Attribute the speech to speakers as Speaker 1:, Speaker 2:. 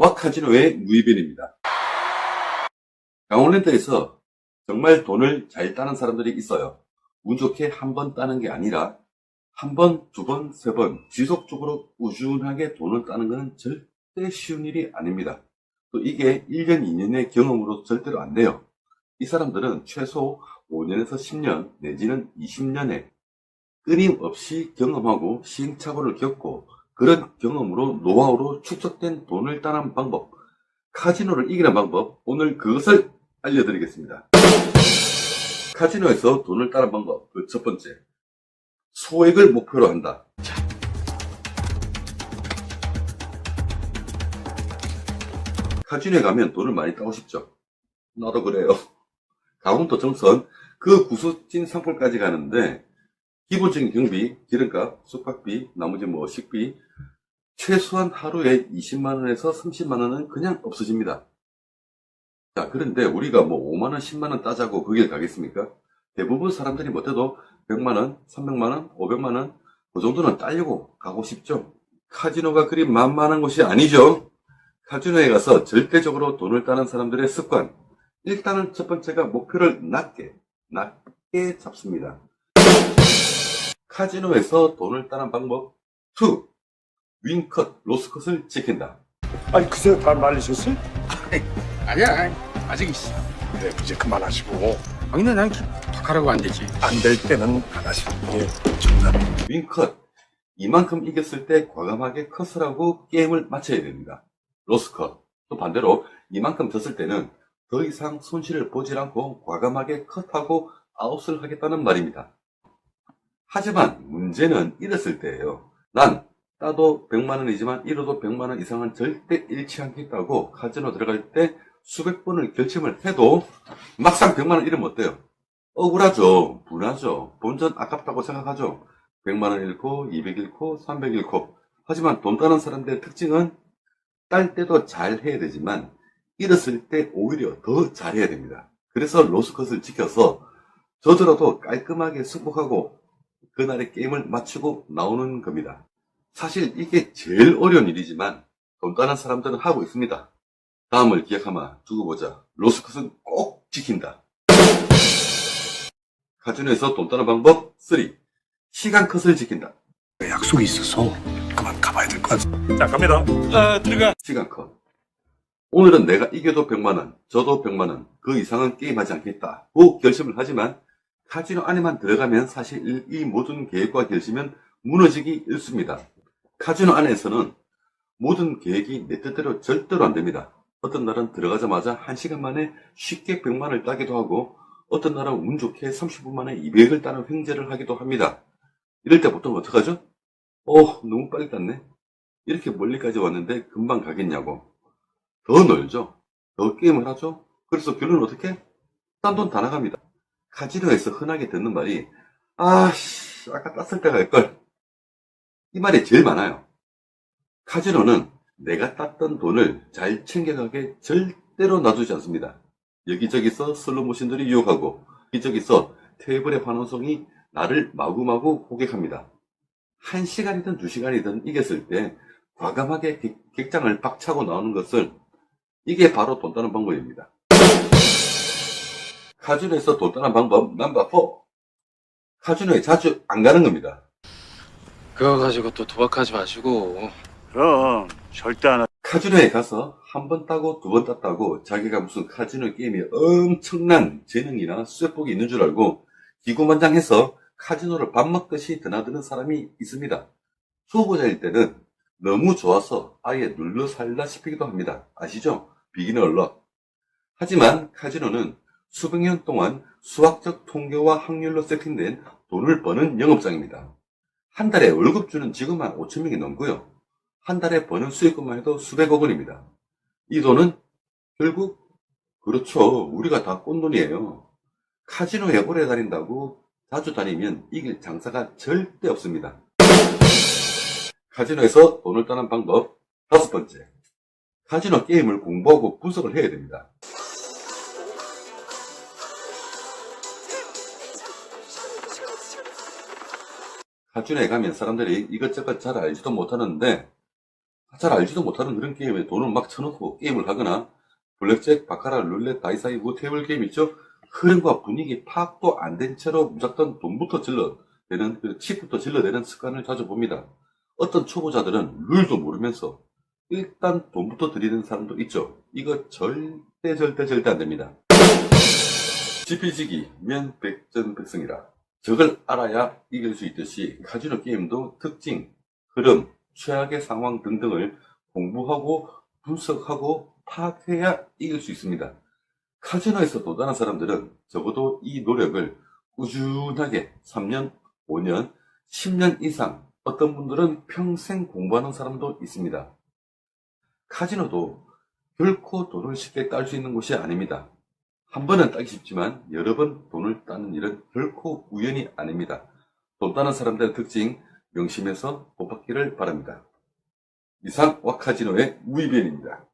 Speaker 1: 와 카지노의 무이변입니다. 강원랜드에서 정말 돈을 잘 따는 사람들이 있어요. 운 좋게 한 번 따는 게 아니라 한 번, 두 번, 세 번 지속적으로 꾸준하게 돈을 따는 것은 절대 쉬운 일이 아닙니다. 또 이게 1년, 2년의 경험으로 절대로 안 돼요. 이 사람들은 최소 5년에서 10년 내지는 20년에 끊임없이 경험하고 시행착오를 겪고 그런 경험으로 노하우로 축적된 돈을 따는 방법, 카지노를 이기는 방법, 오늘 그것을 알려드리겠습니다. 카지노에서 돈을 따는 방법, 그 첫 번째. 소액을 목표로 한다. 카지노에 가면 돈을 많이 따고 싶죠. 나도 그래요. 강원도 정선 그 구수진 상품까지 가는데 기본적인 경비, 기름값, 숙박비, 나머지 뭐 식비 최소한 하루에 20만원에서 30만원은 그냥 없어집니다. 자, 그런데 우리가 뭐 5만원, 10만원 따자고 거길 가겠습니까? 대부분 사람들이 못해도 100만원, 300만원, 500만원 그 정도는 따려고 가고 싶죠. 카지노가 그리 만만한 곳이 아니죠. 카지노에 가서 절대적으로 돈을 따는 사람들의 습관. 일단은 첫 번째가 목표를 낮게, 낮게 잡습니다. 카지노에서 돈을 따는 방법 2. 윙컷, 로스컷을 지킨다.
Speaker 2: 아니 그새 발 말리셨어요?
Speaker 3: 아니야 아직 있어
Speaker 2: 네 이제 그만하시고
Speaker 3: 당연히 난 탁하라고 안 되지
Speaker 2: 안 될 때는 안 하시는 게 좋다.
Speaker 1: 윙컷. 이만큼 이겼을 때 과감하게 컷을 하고 게임을 마쳐야 됩니다. 로스컷. 또 반대로 이만큼 졌을 때는 더 이상 손실을 보지 않고 과감하게 컷하고 아웃을 하겠다는 말입니다. 하지만 문제는 이랬을 때예요. 난 따도 100만원이지만 잃어도 100만원 이상은 절대 잃지 않겠다고 카지노 들어갈 때 수백 번을 결심을 해도 막상 100만원 잃으면 어때요? 억울하죠. 분하죠. 본전 아깝다고 생각하죠. 100만원 잃고 200 잃고 300 잃고 하지만 돈 따는 사람들의 특징은 딸 때도 잘 해야 되지만 잃었을 때 오히려 더 잘해야 됩니다. 그래서 로스컷을 지켜서 저더라도 깔끔하게 승복하고 그날의 게임을 마치고 나오는 겁니다. 사실 이게 제일 어려운 일이지만 돈 따는 사람들은 하고 있습니다. 다음을 기억하마 두고 보자. 로스컷은 꼭 지킨다. 카지노에서 돈 따는 방법 3. 시간 컷을 지킨다.
Speaker 2: 약속이 있어서 그만 가봐야 될 것 같아. 자 갑니다.
Speaker 3: 아 들어가
Speaker 1: 시간 컷. 오늘은 내가 이겨도 100만원, 저도 100만원, 그 이상은 게임하지 않겠다. 고 결심을 하지만 카지노 안에만 들어가면 사실 이 모든 계획과 결심은 무너지기 일쑤입니다. 카지노 안에서는 모든 계획이 내 뜻대로 절대로 안 됩니다. 어떤 날은 들어가자마자 1시간 만에 쉽게 100만원을 따기도 하고 어떤 날은 운 좋게 30분 만에 200을 따는 횡재를 하기도 합니다. 이럴 때 보통 어떡하죠? 어, 너무 빨리 땄네. 이렇게 멀리까지 왔는데 금방 가겠냐고. 더 놀죠. 더 게임을 하죠. 그래서 결론은 어떻게? 딴 돈 다 나갑니다. 카지노에서 흔하게 듣는 말이 아씨 아까 땄을 때가 할걸. 이 말이 제일 많아요. 카지노는 내가 땄던 돈을 잘 챙겨가게 절대로 놔두지 않습니다. 여기저기서 슬로모션들이 유혹하고 여기저기서 테이블의 환원성이 나를 마구마구 호객합니다. 한 시간이든 두 시간이든 이겼을 때 과감하게 객- 객장을 박차고 나오는 것을 이게 바로 돈 따는 방법입니다. 카지노에서 돈 따는 방법 넘버 4. 카지노에 자주 안 가는 겁니다.
Speaker 3: 그거 가지고 또 도박하지 마시고
Speaker 2: 그럼 절대 안 하.
Speaker 1: 카지노에 가서 한 번 따고 두 번 땄다고 자기가 무슨 카지노 게임에 엄청난 재능이나 쇠복이 있는 줄 알고 기고만장해서 카지노를 밥 먹듯이 드나드는 사람이 있습니다. 초보자일 때는 너무 좋아서 아예 눌러 살라 싶기도 합니다. 아시죠? 비기너 얼럭. 하지만 카지노는 수백 년 동안 수학적 통계와 확률로 세팅된 돈을 버는 영업장입니다. 한 달에 월급 주는 직원만 5천 명이 넘고요. 한 달에 버는 수익금만 해도 수백억 원입니다. 이 돈은 결국 그렇죠. 우리가 다 꼰돈이에요. 카지노에 오래 다닌다고 자주 다니면 이길 장사가 절대 없습니다. 카지노에서 돈을 따는 방법 다섯 번째. 카지노 게임을 공부하고 분석을 해야 됩니다. 카지노에 가면 사람들이 이것저것 잘 알지도 못하는데 잘 알지도 못하는 그런 게임에 돈을 막 쳐놓고 게임을 하거나 블랙잭, 바카라, 룰렛, 다이사이, 뭐 테이블 게임 있죠? 흐름과 분위기 파악도 안 된 채로 무작정 돈부터 질러대는 그 칩부터 질러대는 습관을 자주 봅니다. 어떤 초보자들은 룰도 모르면서 일단 돈부터 들이는 사람도 있죠. 이거 절대 절대 절대 안 됩니다. 지피지기 면 백전백승이라. 적을 알아야 이길 수 있듯이 카지노 게임도 특징, 흐름, 최악의 상황 등등을 공부하고 분석하고 파악해야 이길 수 있습니다. 카지노에서 도단한 사람들은 적어도 이 노력을 꾸준하게 3년, 5년, 10년 이상 어떤 분들은 평생 공부하는 사람도 있습니다. 카지노도 결코 돈을 쉽게 딸 수 있는 곳이 아닙니다. 한 번은 따기 쉽지만 여러 번 돈을 따는 일은 결코 우연이 아닙니다. 돈 따는 사람들의 특징 명심해서 못 받기를 바랍니다. 이상 와카지노의 무이변입니다.